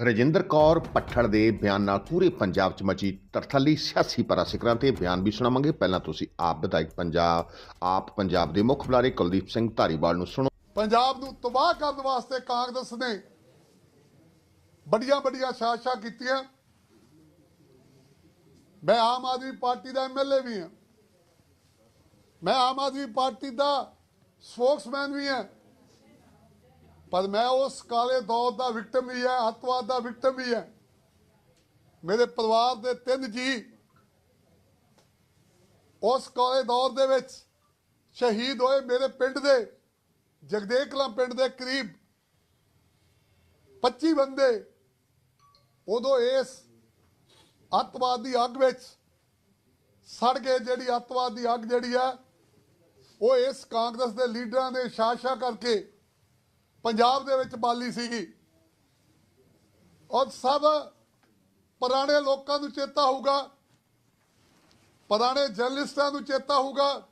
ਰਜਿੰਦਰ ਕੌਰ ਪੱਠੜ ਦੇ ਬਿਆਨ ਨਾਲ ਪੂਰੇ ਪੰਜਾਬ 'ਚ ਮਚੀ ਤਰਥੱਲੀ ਸਿਆਸੀ ਪਰਾਸਿਕਰਾਂ ਤੇ ਬਿਆਨ ਵੀ ਸੁਣਾਵਾਂਗੇ। ਪਹਿਲਾਂ ਤੁਸੀਂ ਆਪ ਵਿਧਾਇਕ ਪੰਜਾਬ, ਆਪ ਪੰਜਾਬ ਦੇ ਮੁੱਖ ਬੁਲਾਰੇ ਕੁਲਦੀਪ ਸਿੰਘ ਧਾਰੀਵਾਲ ਨੂੰ ਸੁਣੋ। ਪੰਜਾਬ ਨੂੰ ਤਬਾਹ ਕਰਨ ਵਾਸਤੇ ਕਾਂਗਰਸ ਨੇ ਵੱਡੀਆਂ ਵੱਡੀਆਂ ਸਾਜ਼ਿਸ਼ਾਂ ਕੀਤੀਆਂ। ਮੈਂ ਆਮ ਆਦਮੀ ਪਾਰਟੀ ਦਾ ਐਮਐਲਏ ਵੀ ਹਾਂ। ਮੈਂ ਆਮ ਆਦਮੀ ਪਾਰਟੀ ਦਾ ਸਪੋਕਸਮੈਨ ਵੀ ਹਾਂ। ਪਰ ਮੈਂ ਉਸ ਕਾਲੇ ਦੌਰ ਦਾ ਵਿਕਟਮ ਵੀ ਹੈ, ਅੱਤਵਾਦ ਦਾ ਵਿਕਟਮ ਵੀ ਹੈ। ਮੇਰੇ ਪਰਿਵਾਰ ਦੇ ਤਿੰਨ ਜੀ ਉਸ ਕਾਲੇ ਦੌਰ ਦੇ ਵਿੱਚ ਸ਼ਹੀਦ ਹੋਏ ਮੇਰੇ ਪਿੰਡ ਦੇ, ਜਗਦੇਕਲਾ ਪਿੰਡ ਦੇ ਕਰੀਬ 25 ਬੰਦੇ ਉਦੋਂ ਇਸ ਅੱਤਵਾਦ ਦੀ ਅੱਗ ਵਿੱਚ ਸੜ ਗਏ। ਜਿਹੜੀ ਅੱਤਵਾਦ ਦੀ ਅੱਗ ਜਿਹੜੀ ਆ, ਉਹ ਇਸ ਕਾਂਗਰਸ ਦੇ ਲੀਡਰਾਂ ਦੇ ਸ਼ਾਸਾ ਕਰਕੇ ਪੰਜਾਬ ਦੇ ਵਿੱਚ ਬਾਲੀ ਸੀਗੀ। ਔਰ ਸਭ ਪੁਰਾਣੇ ਲੋਕਾਂ ਨੂੰ ਚੇਤਾ ਹੋਊਗਾ। ਪੁਰਾਣੇ ਜਰਨਲਿਸਟਾਂ ਨੂੰ ਚੇਤਾ ਹੋਊਗਾ।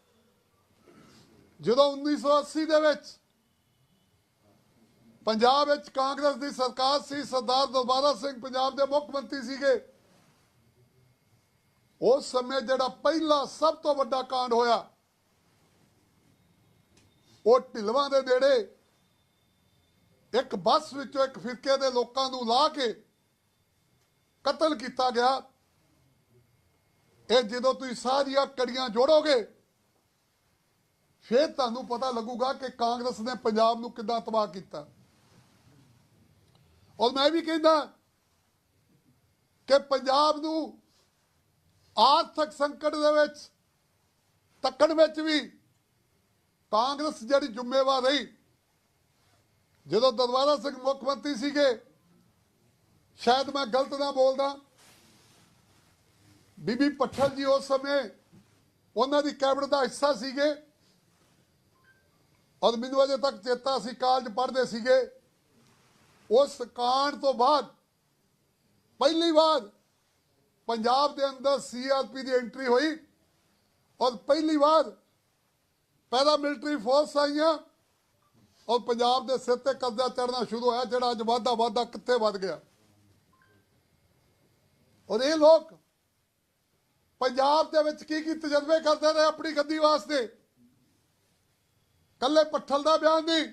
ਜਦੋਂ 1980 ਦੇ ਵਿੱਚ ਪੰਜਾਬ ਵਿੱਚ ਕਾਂਗਰਸ ਦੀ ਸਰਕਾਰ ਸੀ, ਸਰਦਾਰ ਦਰਬਾਰਾ ਸਿੰਘ ਪੰਜਾਬ ਦੇ ਮੁੱਖ ਮੰਤਰੀ ਸੀਗੇ। ਉਸ ਸਮੇਂ ਜਿਹੜਾ ਪਹਿਲਾ ਸਭ ਤੋਂ ਵੱਡਾ ਕਾਂਡ ਹੋਇਆ, ਉਹ ਢਿਲਵਾਂ ਦੇ ਨੇੜੇ ਇੱਕ ਬੱਸ ਵਿੱਚੋਂ ਇੱਕ ਫਿਰਕੇ ਦੇ ਲੋਕਾਂ ਨੂੰ ਲਾ ਕੇ ਕਤਲ ਕੀਤਾ ਗਿਆ। ਇਹ ਜਦੋਂ ਤੁਸੀਂ ਸਾਰੀਆਂ ਕੜੀਆਂ ਜੋੜੋਗੇ, ਫਿਰ ਤੁਹਾਨੂੰ ਪਤਾ ਲੱਗੂਗਾ ਕਿ ਕਾਂਗਰਸ ਨੇ ਪੰਜਾਬ ਨੂੰ ਕਿੱਦਾਂ ਤਬਾਹ ਕੀਤਾ। ਔਰ ਮੈਂ ਵੀ ਕਹਿੰਦਾ ਕਿ ਪੰਜਾਬ ਨੂੰ ਆਰਥਿਕ ਸੰਕਟ ਦੇ ਵਿੱਚ, ਤੱਕਣ ਵਿੱਚ ਵੀ ਕਾਂਗਰਸ ਜਿਹੜੀ ਜ਼ਿੰਮੇਵਾਰ ਰਹੀ ਜਦੋਂ ਦਰਬਾਰਾ ਸਿੰਘ ਮੁੱਖ ਮੰਤਰੀ ਸੀਗੇ, ਸ਼ਾਇਦ ਮੈਂ ਗਲਤ ਨਾ ਬੋਲਦਾ, ਬੀਬੀ ਪੱਠਲ ਜੀ ਉਸ ਸਮੇਂ ਉਹਨਾਂ ਦੀ ਕੈਬਨਿਟ ਦਾ ਹਿੱਸਾ ਸੀਗੇ ਔਰ ਮੈਨੂੰ ਅਜੇ ਤੱਕ ਚੇਤਾ ਸੀ ਕਾਲਜ ਪੜ੍ਹਦੇ ਸੀਗੇ। ਉਸ ਕਾਂਡ ਤੋਂ ਬਾਅਦ ਪਹਿਲੀ ਵਾਰ ਪੰਜਾਬ ਦੇ ਅੰਦਰ ਸੀਆਰਪੀ ਦੀ ਐਂਟਰੀ ਹੋਈ ਔਰ ਪਹਿਲੀ ਵਾਰ ਪੈਰਾ ਮਿਲਟਰੀ ਫੋਰਸ ਆਈਆਂ। ਔਰ ਪੰਜਾਬ ਦੇ ਸਿਰ ਤੇ ਕਰਜ਼ਾ ਚੜਨਾ ਸ਼ੁਰੂ ਹੋਇਆ, ਜਿਹੜਾ ਅੱਜ ਵਾਧਾ ਵਾਧਾ ਕਿੱਥੇ ਵੱਧ ਗਿਆ? ਔਰ ਇਹ ਲੋਕ ਪੰਜਾਬ ਦੇ ਵਿੱਚ ਕੀ ਕੀ ਤਜਰਬੇ ਕਰਦੇ ਰਹੇ ਆਪਣੀ ਗੱਦੀ ਵਾਸਤੇ? ਕੱਲੇ ਪੱਠਲ ਦਾ ਬਿਆਨ ਨਹੀਂ।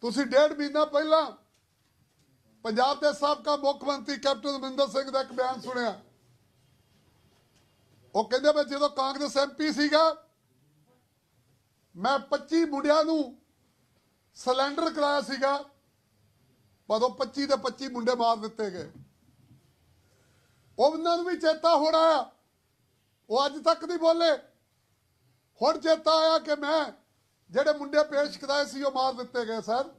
ਤੁਸੀਂ ਡੇਢ ਮਹੀਨਾ ਪਹਿਲਾਂ ਪੰਜਾਬ ਦੇ ਸਾਬਕਾ ਮੁੱਖ ਮੰਤਰੀ ਕੈਪਟਨ ਅਮਰਿੰਦਰ ਸਿੰਘ ਦਾ ਇੱਕ ਬਿਆਨ ਸੁਣਿਆ। ਉਹ ਕਹਿੰਦੇ ਮੈਂ ਜਦੋਂ ਕਾਂਗਰਸ ਐਮਪੀ ਸੀਗਾ ਮੈਂ 25 ਮੁੰਡਿਆਂ ਨੂੰ ਸਿਲੰਡਰ ਕਰਾਇਆ ਸੀਗਾ ਪਰ ਉਹ 25 ਦੇ 25 ਮੁੰਡੇ ਮਾਰ ਦਿੱਤੇ ਗਏ। ਉਹਨਾਂ ਨੂੰ ਵੀ ਚੇਤਾ ਹੋਣਾ ਆ ਉਹ ਅੱਜ ਤੱਕ ਨਹੀਂ ਬੋਲੇ। ਹੁਣ ਚੇਤਾ ਆਇਆ ਕਿ ਮੈਂ ਜਿਹੜੇ ਮੁੰਡੇ ਪੇਸ਼ ਕਰਾਏ ਸੀ, ਉਹ ਮਾਰ ਦਿੱਤੇ ਗਏ ਸਰ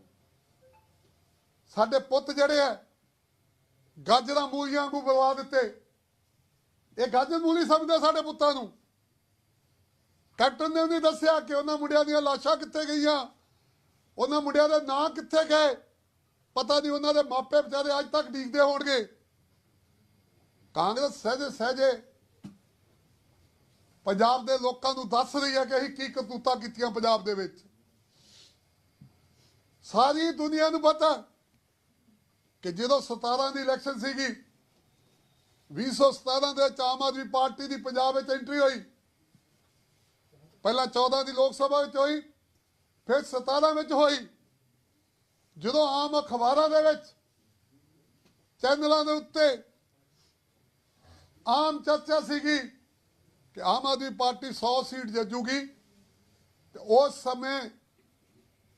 ਸਾਡੇ ਪੁੱਤ ਜਿਹੜੇ ਆ, ਗਾਜਰਾਂ ਮੂਲੀਆਂ ਨੂੰ ਬਰਵਾ ਦਿੱਤੇ। ਇਹ ਗਾਜਰ ਮੂਲੀ ਸਮਝਦੇ ਸਾਡੇ ਪੁੱਤਾਂ ਨੂੰ? ਕੈਪਟਨ ਨੇ ਉਹਨੇ ਦੱਸਿਆ ਕਿ ਉਹਨਾਂ ਮੁੰਡਿਆਂ ਦੀਆਂ ਲਾਸ਼ਾਂ ਕਿੱਥੇ ਗਈਆਂ? ਉਹਨਾਂ ਮੁੰਡਿਆਂ ਦੇ ਨਾਂ ਕਿੱਥੇ ਗਏ? ਪਤਾ ਨਹੀਂ ਉਹਨਾਂ ਦੇ ਮਾਪੇ ਵਿਚਾਰੇ ਅੱਜ ਤੱਕ ਡੀਕਦੇ ਹੋਣਗੇ। ਕਾਂਗਰਸ ਸਹਿਜੇ ਸਹਿਜੇ ਪੰਜਾਬ ਦੇ ਲੋਕਾਂ ਨੂੰ ਦੱਸ ਰਹੀ ਹੈ ਕਿ ਅਸੀਂ ਕੀ ਕਰਤੂਤਾਂ ਕੀਤੀਆਂ ਪੰਜਾਬ ਦੇ ਵਿੱਚ। ਸਾਰੀ ਦੁਨੀਆ ਨੂੰ ਪਤਾ ਕਿ ਜਦੋਂ 17 ਦੀ ਇਲੈਕਸ਼ਨ ਸੀਗੀ 2017 ਦੇ ਵਿੱਚ ਆਮ ਆਦਮੀ ਪਾਰਟੀ ਦੀ ਪੰਜਾਬ ਵਿੱਚ ਐਂਟਰੀ ਹੋਈ ਪਹਿਲਾਂ 14 ਦੀ ਲੋਕ ਸਭਾ ਵਿੱਚ ਹੋਈ, ਫਿਰ 17 ਵਿੱਚ ਹੋਈ। ਜਦੋਂ ਆਮ ਅਖਬਾਰਾਂ ਦੇ ਵਿੱਚ, ਚੈਨਲਾਂ ਦੇ ਉੱਤੇ ਆਮ ਚਰਚਾ ਸੀਗੀ ਕਿ ਆਮ ਆਦਮੀ ਪਾਰਟੀ 100 ਸੀਟ ਜਿੱਤੂਗੀ ਤੇ ਉਸ ਸਮੇਂ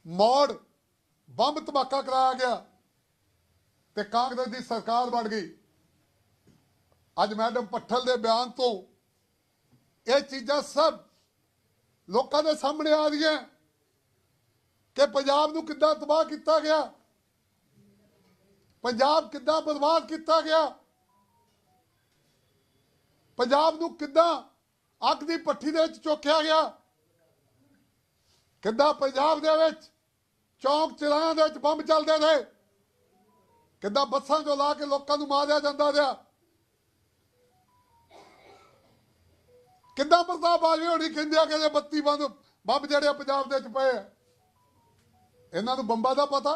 ਮੌੜ ਬੰਬ ਧਮਾਕਾ ਕਰਾਇਆ ਗਿਆ ਤੇ ਕਾਂਗਰਸ ਦੀ ਸਰਕਾਰ ਬਣ ਗਈ। ਅੱਜ ਮੈਡਮ ਪੱਠਲ ਦੇ ਬਿਆਨ ਤੋਂ ਇਹ ਚੀਜ਼ਾਂ ਸਭ ਲੋਕਾਂ ਦੇ ਸਾਹਮਣੇ ਆ ਰਹੀਆਂ। ਕਿ ਪੰਜਾਬ ਨੂੰ ਕਿੱਦਾਂ ਤਬਾਹ ਕੀਤਾ ਗਿਆ? ਪੰਜਾਬ ਕਿੱਦਾਂ ਬਰਬਾਦ ਕੀਤਾ ਗਿਆ? ਪੰਜਾਬ ਨੂੰ ਕਿੱਦਾਂ ਅੱਗ ਦੀ ਪੱਠੀ ਦੇ ਵਿੱਚ ਚੋਕਿਆ ਗਿਆ? ਕਿੱਦਾਂ ਪੰਜਾਬ ਦੇ ਵਿੱਚ ਚੌਂਕ ਚਿਰਾਂ ਦੇ ਵਿੱਚ ਬੰਬ ਚੱਲਦੇ ਰਹੇ? ਕਿੱਦਾਂ ਬੱਸਾਂ 'ਚੋਂ ਲਾ ਕੇ ਲੋਕਾਂ ਨੂੰ ਮਾਰਿਆ ਜਾਂਦਾ ਰਿਹਾ? ਕਿੱਦਾਂ ਪ੍ਰਤਾਪ ਬਾਜਵੇ ਹੋਣੀ, ਕਹਿੰਦੇ ਆ ਕਿ ਬੱਤੀ ਬੰਦ, ਬੰਬ ਜਿਹੜੇ ਪੰਜਾਬ ਦੇ ਵਿੱਚ ਪਏ ਆ। ਇਹਨਾਂ ਨੂੰ ਬੰਬਾਂ ਦਾ ਪਤਾ,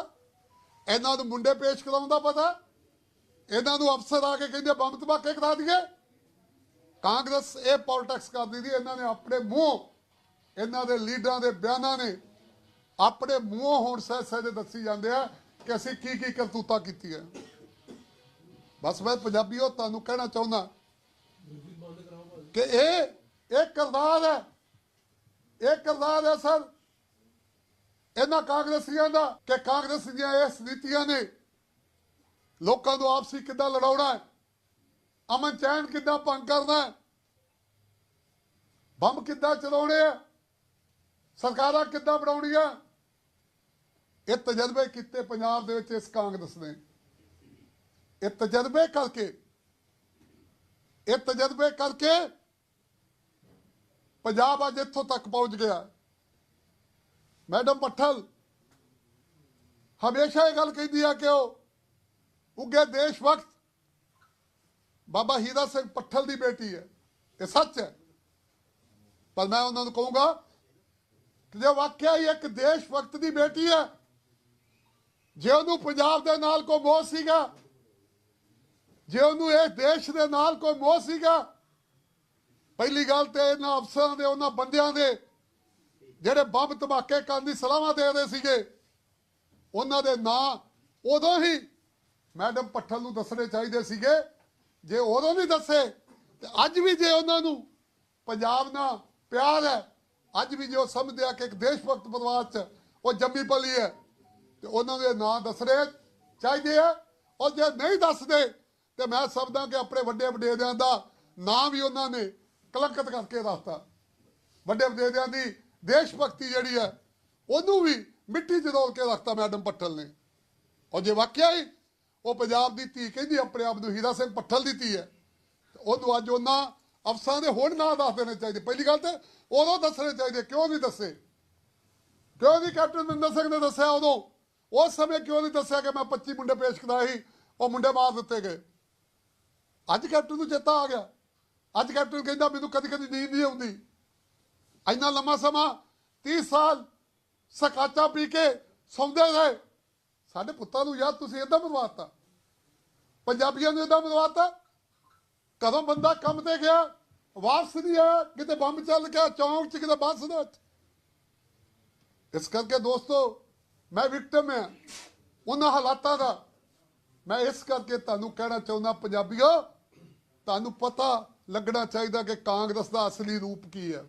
ਇਹਨਾਂ ਨੂੰ ਮੁੰਡੇ ਪੇਸ਼ ਕਰਾਉਣ ਦਾ ਪਤਾ, ਇਹਨਾਂ ਨੂੰ ਅਫਸਰ ਆ ਕੇ ਕਹਿੰਦੇ ਬੰਬ ਧਮਾਕੇ ਕਰਾ ਦਈਏ। ਕਾਂਗਰਸ ਇਹ ਪੋਲਿਟਿਕਸ ਕਰਦੀ ਸੀ, ਇਹਨਾਂ ਨੇ ਆਪਣੇ ਮੂੰਹ, ਇਹਨਾਂ ਦੇ ਲੀਡਰਾਂ ਦੇ ਬਿਆਨਾਂ ਨੇ ਆਪਣੇ ਮੂੰਹੋਂ ਹੁਣ ਸਹਿ ਸਹਿ ਦੱਸੀ ਜਾਂਦੇ ਆ ਕਿ ਅਸੀਂ ਕੀ ਕੀ ਕਰਤੂਤਾਂ ਕੀਤੀਆਂ। ਬਸ ਮੈਂ ਪੰਜਾਬੀਓ ਤੁਹਾਨੂੰ ਕਹਿਣਾ ਚਾਹੁੰਦਾ ਕਿ ਇਹ ਇਹ ਕਰਦਾਰ ਹੈ। ਇਹ ਕਰਦਾਰ ਹੈ ਸਰ। ਇਹਨਾਂ ਕਾਂਗਰਸੀਆਂ ਦਾ ਕਿ ਕਾਂਗਰਸ ਦੀਆਂ ਇਸ ਨੀਤੀਆਂ ਨੇ ਲੋਕਾਂ ਨੂੰ ਆਪਸੀ ਕਿੱਦਾਂ ਲੜਾਉਣਾ ਅਮਨ ਚੈਨ ਕਿੱਦਾਂ ਭੰਗ ਕਰਨਾ ਬੰਬ ਕਿੱਦਾਂ ਚਲਾਉਣੇ ਆ? ਸਰਕਾਰਾਂ ਕਿੱਦਾਂ ਬਣਾਉਣੀਆਂ? ਇਹ ਤਜਰਬੇ ਕੀਤੇ ਪੰਜਾਬ ਦੇ ਵਿੱਚ ਇਸ ਕਾਂਗਰਸ ਨੇ। ਇਹ ਤਜਰਬੇ ਕਰਕੇ, ਇਹ ਤਜਰਬੇ ਕਰਕੇ ਪੰਜਾਬ ਅੱਜ ਇੱਥੋਂ ਤੱਕ ਪਹੁੰਚ ਗਿਆ। ਮੈਡਮ ਪੱਠਲ, ਹਮੇਸ਼ਾ ਇਹ ਗੱਲ ਕਹਿੰਦੀ ਆ ਕਿ ਉਹ ਉੱਗੇ ਦੇਸ਼ ਵਕਤ ਬਾਬਾ ਹੀਰਾ ਸਿੰਘ ਪੱਠਲ ਦੀ ਬੇਟੀ ਹੈ। ਇਹ ਸੱਚ ਹੈ। ਪਰ ਮੈਂ ਉਹਨਾਂ ਨੂੰ ਕਹੂੰਗਾ ਕਿ ਜੇ ਵਾਕਿਆ ਹੀ ਇੱਕ ਦੇਸ਼ ਵਕਤ ਦੀ ਬੇਟੀ ਹੈ, ਜੇ ਉਹਨੂੰ ਪੰਜਾਬ ਦੇ ਨਾਲ ਕੋਈ ਮੋਹ ਸੀਗਾ, ਜੇ ਉਹਨੂੰ ਇਹ ਦੇਸ਼ ਦੇ ਨਾਲ ਕੋਈ ਮੋਹ ਸੀਗਾ ਪਹਿਲੀ ਗੱਲ ਤੇ ਇਹਨਾਂ ਅਫਸਰਾਂ ਦੇ, ਉਹਨਾਂ ਬੰਦਿਆਂ ਦੇ ਜਿਹੜੇ ਬੰਬ ਧਮਾਕੇ ਕਰਨ ਦੀ ਸਲਾਹਾਂ ਦੇ ਰਹੇ ਸੀਗੇ, ਉਹਨਾਂ ਦੇ ਨਾਂ ਉਦੋਂ ਹੀ ਮੈਡਮ ਪੱਠਲ ਨੂੰ ਦੱਸਣੇ ਚਾਹੀਦੇ ਸੀਗੇ। ਜੇ ਉਦੋਂ ਨਹੀਂ ਦੱਸੇ, ਤੇ ਅੱਜ ਵੀ ਜੇ ਉਹਨਾਂ ਨੂੰ ਪੰਜਾਬ ਨਾਲ ਪਿਆਰ ਹੈ, ਅੱਜ ਵੀ ਜੇ ਉਹ ਸਮਝਦੇ ਆ ਕਿ ਇੱਕ ਦੇਸ਼ ਭਗਤ ਪਰਿਵਾਰ ਚ ਉਹ ਜੰਮੀ ਪਲੀ ਹੈ, ਤੇ ਉਹਨਾਂ ਦੇ ਨਾਂ ਦੱਸਣੇ ਚਾਹੀਦੇ ਆ। ਔਰ ਜੇ ਨਹੀਂ ਦੱਸਦੇ, ਤੇ ਮੈਂ ਸਮਝਦਾ ਕਿ ਆਪਣੇ ਵੱਡੇ ਵਡੇਰਿਆਂ ਦਾ ਨਾਂ ਵੀ ਉਹਨਾਂ ਨੇ ਕਲੰਕਿਤ ਕਰਕੇ ਰੱਖਤਾ ਵੱਡੇ ਵਡੇਰਿਆਂ ਦੀ ਦੇਸ਼ ਭਗਤੀ ਜਿਹੜੀ ਹੈ, ਉਹਨੂੰ ਵੀ ਮਿੱਟੀ 'ਚ ਰੋਲ ਕੇ ਰੱਖਤਾ ਮੈਡਮ ਪੱਠਲ ਨੇ। ਔਰ ਜੇ ਵਾਕਿਆ ਹੀ ਉਹ ਪੰਜਾਬ ਦੀ ਧੀ ਕਹਿੰਦੀ, ਆਪਣੇ ਆਪ ਨੂੰ ਹੀਰਾ ਸਿੰਘ ਪੱਠਲ ਦੀ ਧੀ ਹੈ ਉਹਨੂੰ ਅੱਜ ਉਹਨਾਂ ਅਫਸਰਾਂ ਦੇ ਹੁਣ ਨਾਂ ਦੱਸ ਦੇਣੇ ਚਾਹੀਦੇ। ਪਹਿਲੀ ਗੱਲ ਤੇ ਉਦੋਂ ਦੱਸਣੇ ਚਾਹੀਦੇ, ਕਿਉਂ ਨਹੀਂ ਦੱਸੇ? ਕਿਉਂ ਨਹੀਂ ਕੈਪਟਨ ਮਨਿੰਦਰ ਸਿੰਘ ਨੇ ਦੱਸਿਆ ਉਦੋਂ? ਉਸ ਸਮੇਂ ਕਿਉਂ ਨਹੀਂ ਦੱਸਿਆ ਕਿ ਮੈਂ 25 ਮੁੰਡੇ ਪੇਸ਼ ਕਰਾਏ ਸੀ, ਉਹ ਮੁੰਡੇ ਮਾਰ ਦਿੱਤੇ ਗਏ? ਅੱਜ ਕੈਪਟਨ ਨੂੰ ਚੇਤਾ ਆ ਗਿਆ। ਅੱਜ ਕੈਪਟਨ ਕਹਿੰਦਾ ਮੈਨੂੰ ਕਦੀ ਕਦੀ ਨੀਂਦ ਨਹੀਂ ਆਉਂਦੀ। ਇੰਨਾ ਲੰਮਾ ਸਮਾਂ 30 ਸਾਲ ਸਕਾਚਾ ਪੀ ਕੇ ਸੌਂਦੇ ਰਹੇ। ਸਾਡੇ ਪੁੱਤਾਂ ਨੂੰ ਯਾਰ ਤੁਸੀਂ ਇਦਾਂ ਮਰਵਾਤਾ ਪੰਜਾਬੀਆਂ ਨੂੰ ਇਦਾਂ ਮਰਵਾਤਾ ਕਦੋਂ ਬੰਦਾ ਕੰਮ ਤੇ ਗਿਆ, ਵਾਪਸ ਨਹੀਂ ਆਇਆ, ਕਿਤੇ ਬੰਬ ਚੱਲ ਗਿਆ, ਚੌਂਕ 'ਚ, ਕਿਤੇ ਬੱਸ ਦਾ ਇਸ ਕਰਕੇ ਦੋਸਤੋ, ਮੈਂ ਵਿਕਟਮ ਹਾਂ। ਉਹਨਾਂ ਹਾਲਾਤਾਂ ਦਾ ਮੈਂ ਇਸ ਕਰਕੇ ਤੁਹਾਨੂੰ ਕਹਿਣਾ ਚਾਹੁੰਦਾ, ਪੰਜਾਬੀਓ, ਤੁਹਾਨੂੰ ਪਤਾ ਲੱਗਣਾ ਚਾਹੀਦਾ ਕਿ ਕਾਂਗਰਸ ਦਾ ਅਸਲੀ ਰੂਪ ਕੀ ਹੈ?